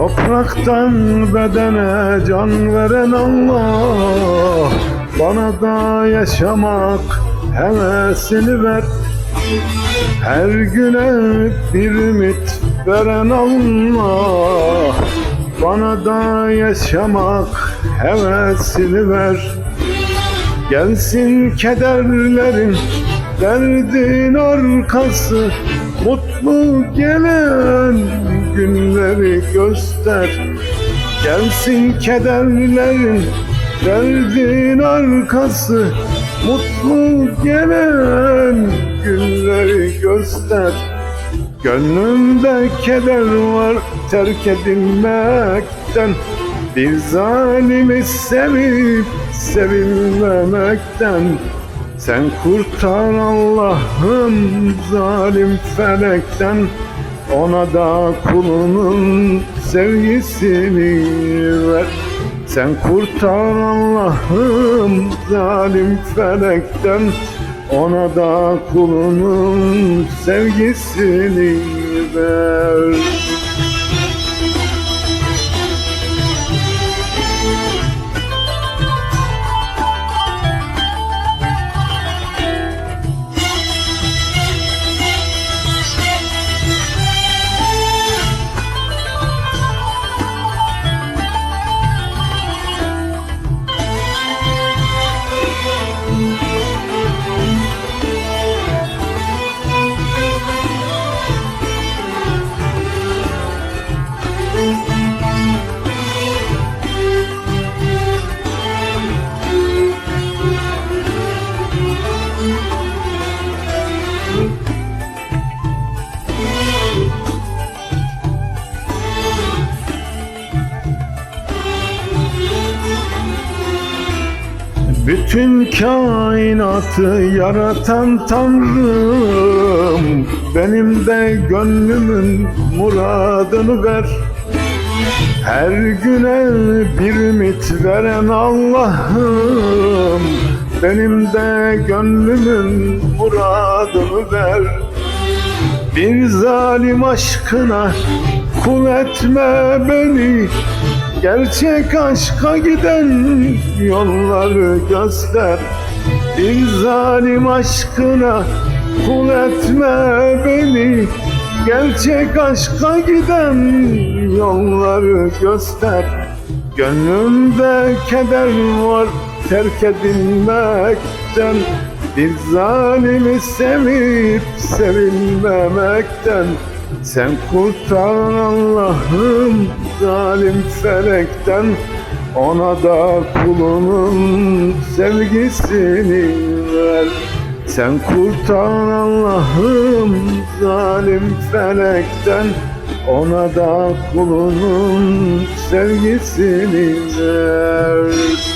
Topraktan bedene can veren Allah. Bana da yaşamak hevesini ver. Her güne bir ümit veren Allah. Bana da yaşamak hevesini ver. Gelsin kederlerin derdin arkası. Mutlu gelen günleri göster. Gelsin kederlerin derdin arkası. Mutlu gelen günleri göster. Gönlümde keder var terk edilmekten. Bir zalimi sevip sevilmemekten. Sen kurtar Allah'ım zalim felekten Ona da kulunun sevgisini ver Sen kurtar Allah'ım zalim felekten ona da kulunun sevgisini ver. Bütün kainatı yaratan Tanrım Benim de gönlümün muradını ver. Her güne bir ümit veren Allah'ım Benim de gönlümün muradını ver. Bir zalim aşkına kul etme beni. Gerçek aşka giden yolları göster. Bir zalim aşkına kul etme beni Gerçek aşka giden yolları göster. Gönlümde keder var terk edilmekten. Bir zalimi sevip sevilmemekten. Sen kurtar Allah'ım zalim felekten. Ona da kulunun sevgisini ver Sen kurtar Allah'ım zalim felekten Ona da kulunun sevgisini ver